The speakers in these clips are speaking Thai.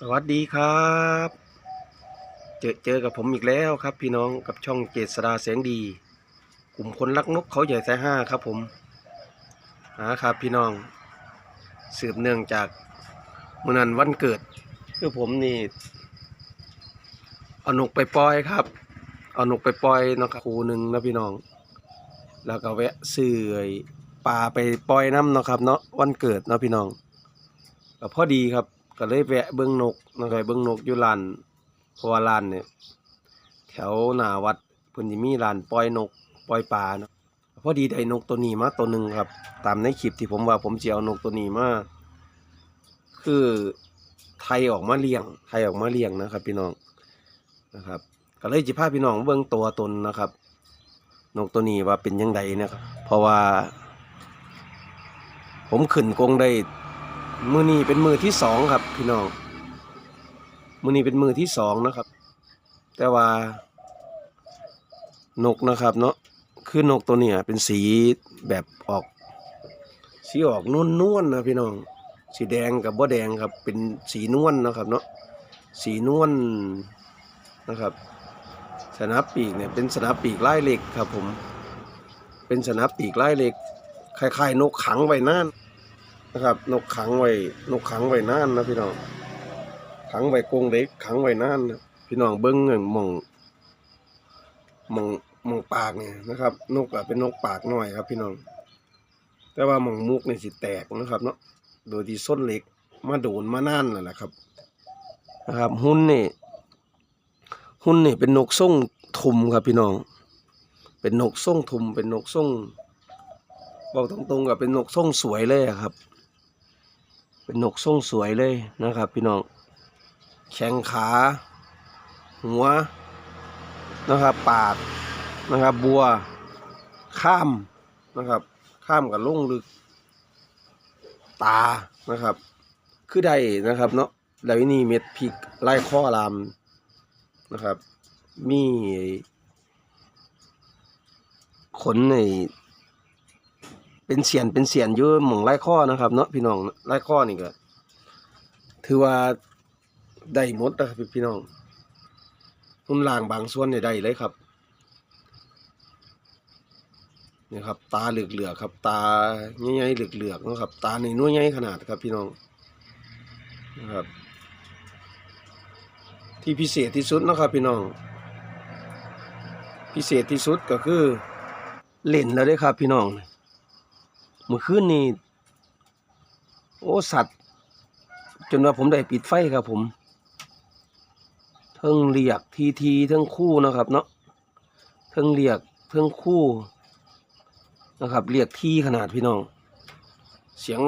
สวัสดีครับ เจอเจอกับผมอีกแล้วครับ พี่น้องกับช่องเจษดาแสงดี กลุ่มคนรักนกเขาใหญ่สายห้าครับผมหาครับพี่น้อง สืบเนื่องจากมื่อนั้นวันเกิด คือผมนี่เอานกไปปล่อยครับเอานกไปปล่อยนะครับคูหนึ่งนะพี่น้อง แล้วก็แวะซื้อปลาไปปล่อยน้ำนะครับ เนาะวันเกิดเนาะพี่น้องก็พอดีครับ ก็เลยแวะเบิ้งนกนะครับเบิ้งนกอยู่ลานเพราะว่าลานเนี่ยแถวหน้าวัดเพิ่นสิมีลานปล่อยนกปล่อยปลาเนาะพอดีได้นกตัวนี้มาตัวหนึ่งครับ ตามในคลิปที่ผมว่าผมสิเอานกตัวนี้มาคือไทยออกมาเลี้ยง ไทยออกมาเลี้ยงนะครับ พี่น้องนะครับ ก็เลยจิพาพี่น้องเบิ้งตัวตนนะครับ นกตัวนี้ว่าเป็นยังไงนะครับ เพราะว่า ผมขึ้นกรงได้ มือนี้เป็นมือที่สองครับ พี่น้อง มือนี้เป็นมือที่สองนะครับ แต่ว่านกนะครับ เนาะคือนกตัวเนี้ยเป็นสีแบบออก สีออกนุ่นนวลๆนะพี่น้อง สีแดงกับบ่แดงครับ เป็นสีนวลนนะครับ เนาะสีนวลนนะครับ สนับปีกเนี่ยเป็นสนับปีกไลายเหล็กครับผม เป็นสนับปีกไลายเหล็กคล้ายๆนกขังไว้นาน นะครับ นกขังไว้นกขังไว้นานนะพี่น้องขังไว้กรงเล็กขังไว้นานนะพี่น้องเบิ้งเงินมองมองมองปากเนี่ยนะครับ นกอะเป็นนกปากหน้อยครับ พี่น้อง แต่ว่ามองมุกเนี่ยสิแตกนะครับ เนาะโดยที่ส้นเล็กมาโดนมานานแล้วแหละครับ นะครับ หุ้นนี่หุ้นนี่เป็นนกส่งทุมครับพี่น้อง เป็นนกส่งทุม เป็นนกส่งบอกตรงๆกับเป็นนกส่งสวยเลยครับ เป็นนกทรงสวยเลยนะครับ พี่น้อง แข้งขา หัวนะครับ ปากนะครับ บัว ข้ามนะครับ ข้ามกับลงลึก ตานะครับ คือได้นะครับเนาะไดวนี่เม็ดพริกไล่ข้อลามนะครับ มีขนใน เป็นเสียนเป็นเสียนอยู่หม่องไร่ข้อนะครับ เนาะพี่น้องไร่ข้อนี่ก็ถือว่าได้หมดนะครับพี่น้องหุ่นล่างบางส่วนเนี่ยได้เลยครับนี่ครับ ตาเหลือกเหลือครับ ตาใหญ่ๆเหลือกเหลือกนะครับ ตาในน้อยใหญ่ขนาดครับ พี่น้องนะครับ ที่พิเศษที่สุดนะครับ พี่น้อง พิเศษที่สุดก็คือเล่นแล้วด้อครับ พี่น้อง เมื่อคืนนี้โอ้สัตว์ จนว่าผมได้ปิดไฟครับผมเทิงเรียกทีทีเทิงคู่นะครับเนาะเทิงเรียกเทิงคู่นะครับ เรียกที่ขนาดพี่น้อง เสียง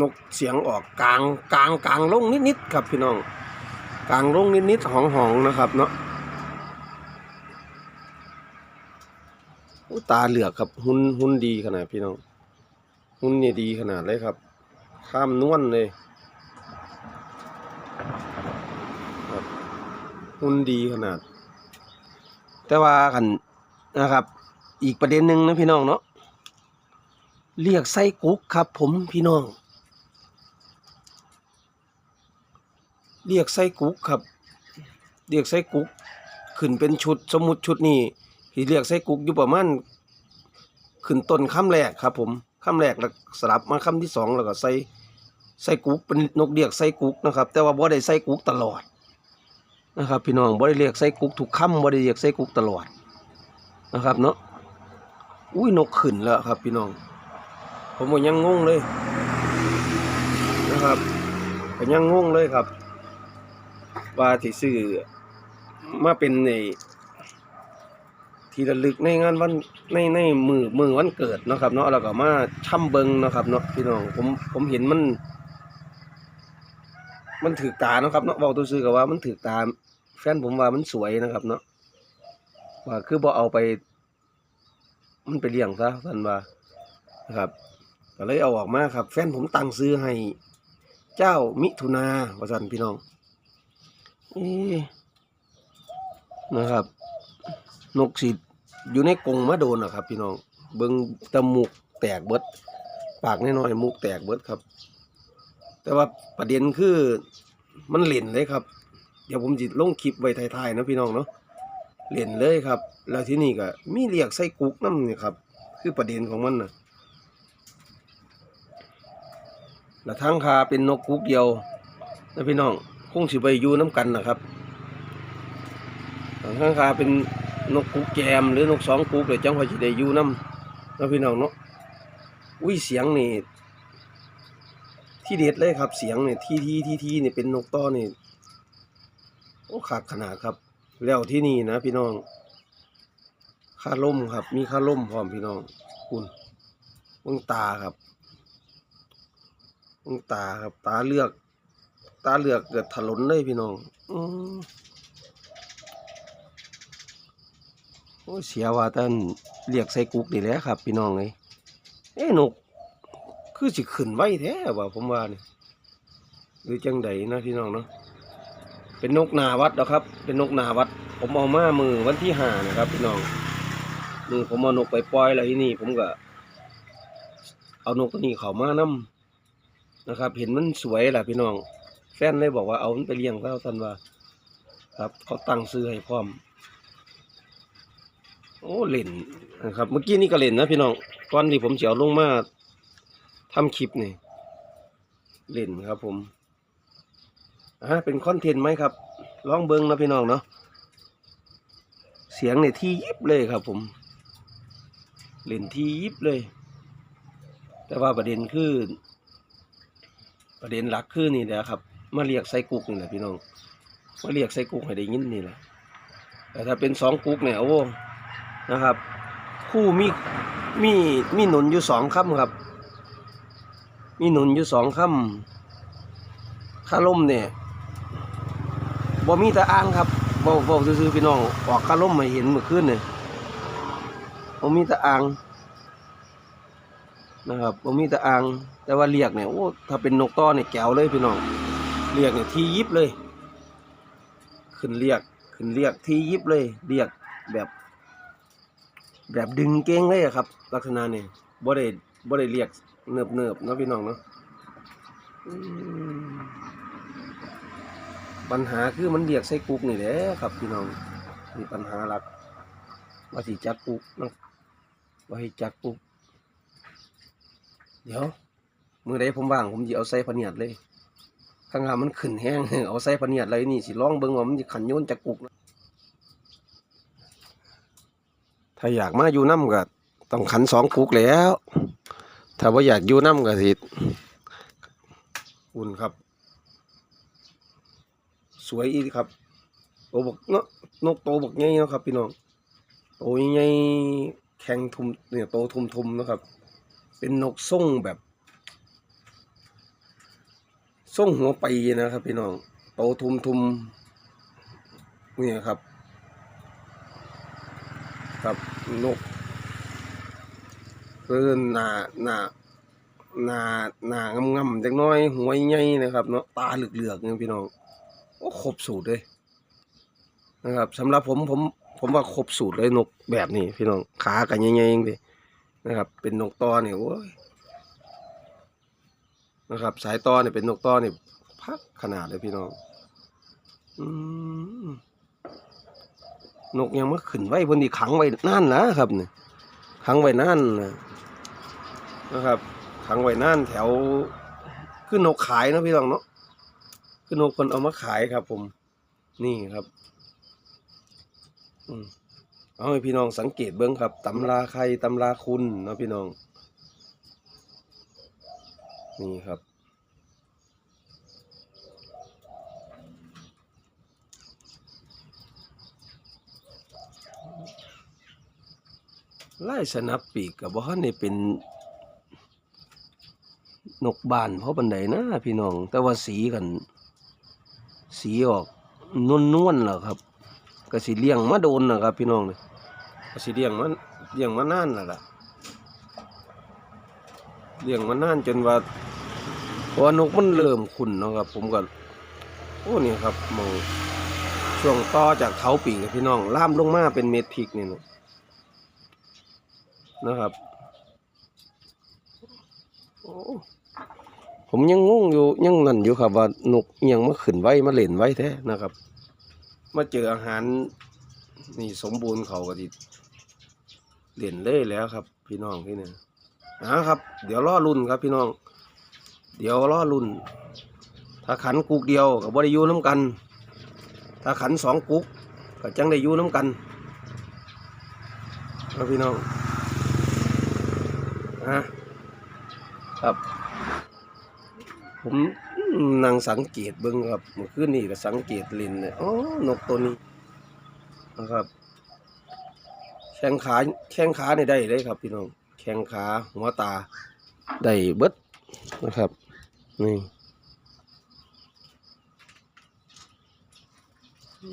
นกเสียงออกกลางกลางกลางลงนิดๆครับพี่น้องกลางลงนิดๆหองหองนะครับเนาะตาเหลือกครับหุ่นหุ่นดีขนาดพี่น้อง หุ่นนี่ดีขนาดเลยครับ ข้ามนวลเลยหุ่นดีขนาด แต่ว่ากันนะครับ อีกประเด็นหนึ่งนะพี่น้องเนาะเรียกไส้กุ๊กครับ ผมพี่น้อง เรียกไส้กุ๊กครับ เรียกไส้กุ๊กขึ้นเป็นชุดสมมุติชุดนี้ที่เรียกไส้กุ๊กอยู่ประมาณขึ้นต้นคำแรกครับผม คำแรกแล้วสลับมาคำที่สองแล้วก็ใส่ใส่กุ๊กเป็นนกเรียกใส่กุ๊กนะครับ แต่ว่าบ่ได้ใส่กุ๊กตลอดนะครับ พี่น้องบ่ได้เรียกใส่กุ๊กทุกคำบ่ได้เรียกใส่กุ๊กตลอดนะครับเนาะอุ้ยนกขึ้นแล้วครับ พี่น้อง ผมก็ยังงงเลยนะครับก็ยังงงเลยครับ ว่าที่ซื้อมาเป็นในที่ระลึกในงานวัน ในในมือมือวันเกิดนะครับ เนาะแล้วก็มาช่ำเบิงนะครับเนาะพี่น้องผมผมเห็นมัน มันถือตานะครับเนาะเว้าตัวซื้อกับว่ามันถือตาแฟนผมว่ามันสวยนะครับ เนาะว่าคือบ่เอาไป มันไปเลี้ยงซะท่านว่านะครับก็เลยเอาออกมาครับ แฟนผมตั้งซื้อให้ เจ้ามิถุนาว่าซั่นพี่น้องเอ๊ะนะครับ นกสิ อยู่ในกรงมาโดนอะครับ พี่น้องเบิงตะมุกแตกเบิด ปากน้อยๆมุกแตกเบิดครับ แต่ว่าประเด็นคือมันเล่นเลยครับ เดี๋ยวผมจิตลงคลิปไว้ท้ายๆนะพี่น้องเนาะเล่นเลยครับ แล้วที่นี่ก็มีเรียกไส้กุกน้ำนี่ครับ คือประเด็นของมันนะแล้วทางคาเป็นนกกุกเดียวนะพี่น้องคงสิไปอยู่น้ำกันนะครับทางคาเป็น นกกุกแจมหรือนกสองกุกเลยจังหวะสิได้อยู่น้ำนะพี่น้องเนาะอุ้ยเสียงนี่ที่เด็ดเลยครับ เสียงเนี่ยที่ที่ที่ที่เนี่ยเป็นนกต้อนี่โอ้ขาดขนาดครับ แล้วที่นี่นะพี่น้องค่าล่มครับ มีค่าล่มพร้อมพี่น้องคุณวงตาครับวงตาครับ ตาเลือก ตาเลือกเกิดถลนเลยพี่น้อง อืม โอ้เสียว่าท่านเรียกใส่กุกนี่แหละครับ พี่น้องเลยเอ้นก คือสิขึ้นไว้แท้ว่าผมว่านี่หรือจังใดนะพี่น้องเนาะเป็นนกนาวัดนะครับ เป็นนกนาวัด ผมเอามามือวันที่ห้านะครับ พี่น้องมือผมเอานกไปปล่อยแล้วที่นี่ ผมก็ เอานกตัวนี้เขามานํนะครับ เห็นมันสวยแหละพี่น้อง แฟนเลยบอกว่าเอามันไปเลี้ยงแล้วท่านว่า ครับ เขาตั้งซื้อให้พร้อม โอ้เล่นนะครับ เมื่อกี้นี่ก็เล่นนะพี่น้องก่อนที่ผมจะเอาลงมาทำคลิปนี่เล่นครับ ผมอ่าเป็นคอนเทนต์ไหมครับลองเบิ้งนะพี่น้องเนาะเสียงเนี่ยที่ยิบเลยครับ ผม เล่นที่ยิบเลย แต่ว่าประเด็นคือ ประเด็นหลักคือนี่แหละครับ มาเรียกไส้กุกนี่แหละพี่น้องมาเรียกไส้กุกให้ได้ยินนี่แหละแต่ถ้าเป็นสองกุกเนี่ยโอ้ นะครับคู่มีมีมีหนุนอยู่สองคำครับ มีหนุนอยู่สองคำค่าล่มเนี่ยบ่มีแต่อ่างครับบ่บ่ซื้อพี่น้องออกค่าล่มมาเห็นเมื่อคืนเนี่ยบ่มีแต่อ่างนะครับบ่มีแต่อ่างแต่ว่าเรียกเนี่ยโอ้ถ้าเป็นนกต้อเนี่ยแก้วเลยพี่น้องเรียกเนี่ยทียิบเลย ขึ้นเรียกขึ้นเรียกทียิบเลย เรียกแบบ แบบดึงเก้งเลยอะครับ ลักษณะนี่บ่ได้บ่ได้เรียกเนิบเนิบเนาะพี่น้องเนาะปัญหาคือมันเรียกใส่กุกนี่แหละครับ พี่น้องมีปัญหาหลัก ว่าสิจักกุกนะว่าให้จักกุก เดี๋ยวมือใดผมว่างผมจะเอาใส่พเนียดเลยข้างหน้ามันขึ้นแห้งเอาใส่พเนียดเลยนี่สิลองเบิ่งว่ามันจะขันโยนจักกุกนะ ถ้าอยากมาอยู่น้ำก็ต้องขันสองกุกแล้ว ถ้าว่าอยากอยู่น้ำก็สิอุ่นครับ สวยอีกครับโตบกเนาะนกโตบกใหญ่เนาะครับ พี่น้องโตใหญ่แข็งทุมเนี่ยโตทุมทุมนะครับ เป็นนกส่งแบบส่งหัวไปนะครับ พี่น้องโตทุมทุมเนี่ยครับ ครับนกคือหนาหนาหนาหน้างำๆจักน้อยหัวใหญ่นะครับเนาะตาเหลือกๆเนี่ยพี่น้องโอ้ครบสูตรเลยนะครับสำหรับผมผมผมว่าครบสูตรเลยนกแบบนี้ พี่น้องขากันใหญ่ๆเองเลยนะครับ เป็นนกตอเนี่ยโอ้ยนะครับ สายตอเนี่ยเป็นนกตอเนี่ยพักขนาดเลยพี่น้อง อืม นกยังมาขึ้นไว้บนที่ขังไว้นั่นนะครับเนี่ยขังไว้นั่นนะครับ ขังไว้นั่นแถวคือนนกขายนะพี่น้องเนาะคือนนกคนเอามาขายครับ ผม นี่ครับอืมเอาให้พี่น้องสังเกตเบิ้งครับตำราใครตำราคุณนะพี่น้อง นี่ครับ ไล่สนับปีกกับว่าในได้เป็นนกบานเพราะบันไดนะพี่น้อง แต่ว่าสีกัน สีออกนวลนวลๆแหละครับก็สีเลี้ยงมาโดนนะครับ พี่น้องเลยก็สีเลี้ยงมันเลี้ยงมานานแล้วล่ะเลี้ยงมานานจนว่าพราะว่านกมันเริ่มขุนนะครับ ผมก็โอ้นี่ครับมองช่วงต่อจากเท้าปีกพี่น้องล่ามลงมาเป็นเม็ดพริกนี่นะ นะครับผมยังงงอยู่ยังนั่นอยู่ครับ ว่านกยังมาขึ้นไว้มาเล่นไว้แท้นะครับ มาเจออาหารนี่สมบูรณ์เขาก็ดิเล่นเลยแล้วครับ พี่น้องที่นี่นะครับ เดี๋ยวรอรุ่นครับ พี่น้อง เดี๋ยวรอรุ่น ถ้าขันกุกเดียวกับบริยูน้ำกัน ถ้าขันสองกุกก็จังได้ยูน้ำกันครับพี่น้อง อะครับ ผมนั่งสังเกตเบิ่งครับเมื่อคืนนี้ก็สังเกตลินเนี่ยอ๋อนกตัวนี้นะครับแข้งขาแข้งขาเนี่ยได้เลยครับพี่น้องแข้งขาหัวตาได้เบิดนะครับนี่อื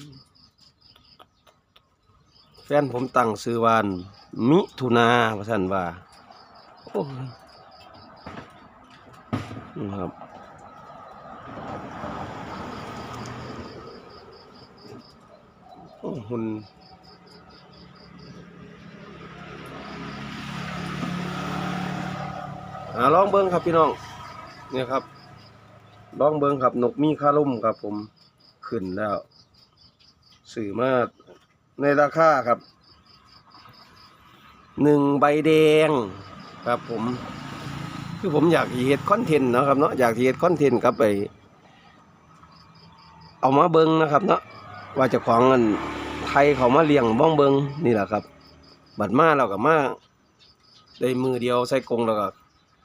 มแฟนผมตั้งซื้อวานมิถุนาพระสันว่า โอ้ยนะครับโอ้หุ่นอ่าลองเบิ้งครับพี่น้อง เนี่ยครับลองเบิ้งครับนกมีค่าล่มครับผมขึ้นแล้ว สื่อมาในราคาครับหนึ่งใบแดง ครับผมคือผมอยากเฮ็ดคอนเทนต์เนาะครับเนาะอยากเฮ็ดคอนเทนต์ครับไป เอามาเบิ้งนะครับเนาะว่าจะของเงินไทยเขามาเลี้ยงบ้องเบิ้งนี่แหละครับ บัดมาเราก็มาได้มือเดียวใส่กงแล้วก็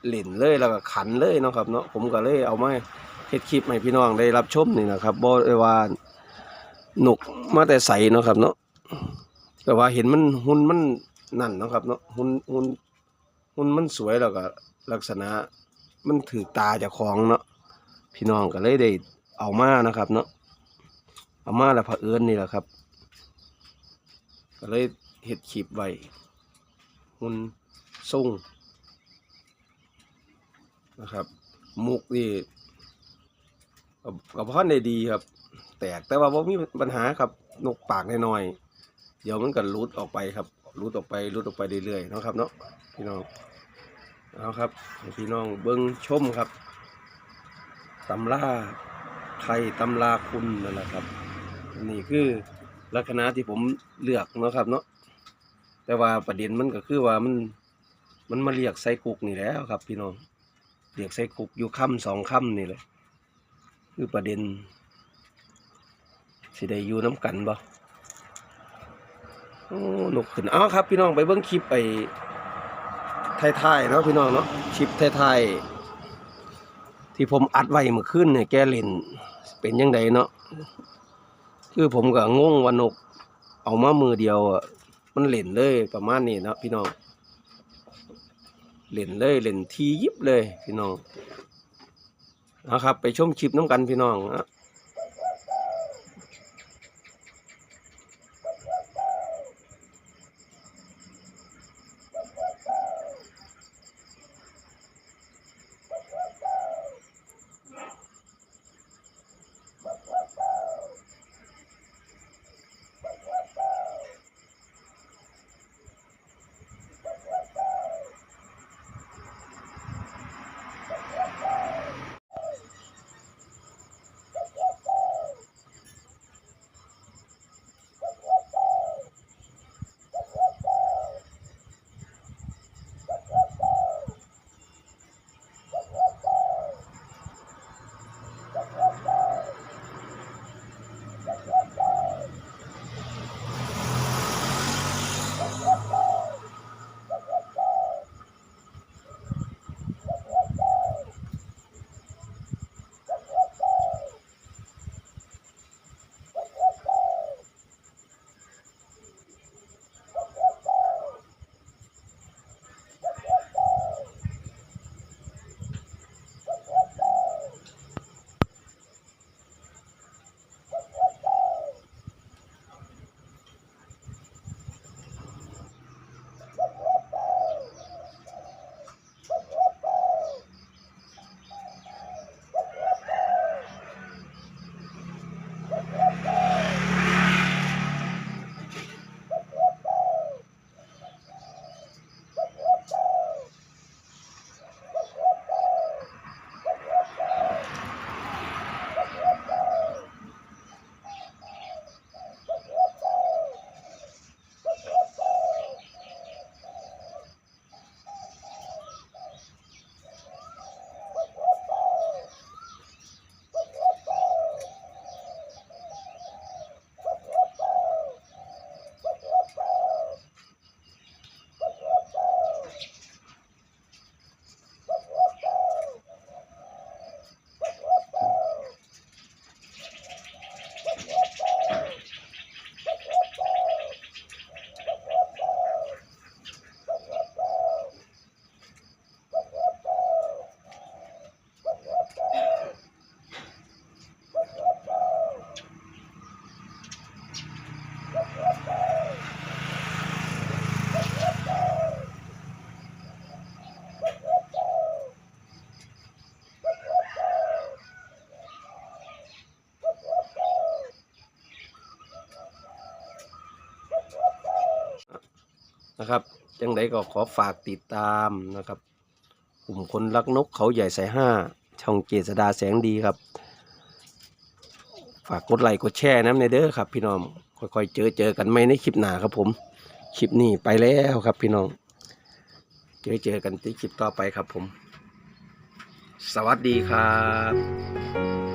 เล่นเลยแล้วก็ขันเลยเนาะครับเนาะผมก็เลยเอามาเฮ็ดคลิปให้พี่น้องได้รับชมนี่นะครับบ่ได้ว่าหนุกมาแต่ใสเนาะครับเนาะแต่ว่าเห็นมันหุ่นมันนั่นเนาะครับเนาะหุ่นหุ่น หุ่นมันสวยแล้วก็ลักษณะมันถือตาจากของเนาะพี่น้องก็เลยได้เอามานะครับเนาะเอามาแล้วเผอิญนี่แหละครับ ก็เลยเห็ดขีบไว้หุ่นส่งนะครับ มุกนี่กับพ่อได้ดีครับ แตกแต่ว่าบ่มีปัญหาครับนกปากน้อยๆเดี๋ยวมันก็รุดออกไปครับ รุดออกไปรุดออกไปเรื่อยๆนะครับเนาะพี่น้องเอาครับพี่น้องเบิ้งชมครับตำราไทยตำราคุณนั่นแหละครับ นี่คือลักษณะที่ผมเลือกเนาะครับเนาะแต่ว่าประเด็นมันก็คือว่ามันมันมาเรียกไส้กุกนี่แหล้วครับ พี่น้องเรียกไส้กุกอยู่ค่ำสองค่ำนี่เลยคือประเด็นสิได้อยู่น้ำกันบ่ โอ้นกขึ้นเอาครับ พี่น้องไปเบิ้งคลิปไปไทยๆเนาะพี่น้องเนาะชิปไทยๆที่ผมอัดไว้เมื่อคืนเนี่ยแกเล่นเป็นยังไงเนาะคือผมก็งงว่านก เอามามือเดียวอะมันเล่นเลยประมาณนี้เนาะพี่น้องเล่นเลยเล่นทียิบเลยพี่น้องนะครับ ไปชมคลิปน้ำกันพี่น้องนะ จังไดก็ขอฝากติดตามนะครับกลุ่มคนรักนกเขาใหญ่สายห้าช่องเจษดาแสงดีครับ ฝากกดไลค์กดแชร์น้ำในเด้อครับ พี่น้องค่อยๆเจอเจอกันไหมในคลิปหน้าครับผมคลิปนี้ไปแล้วครับพี่น้อง เจอเจอกันที่คลิปต่อไปครับผม สวัสดีครับ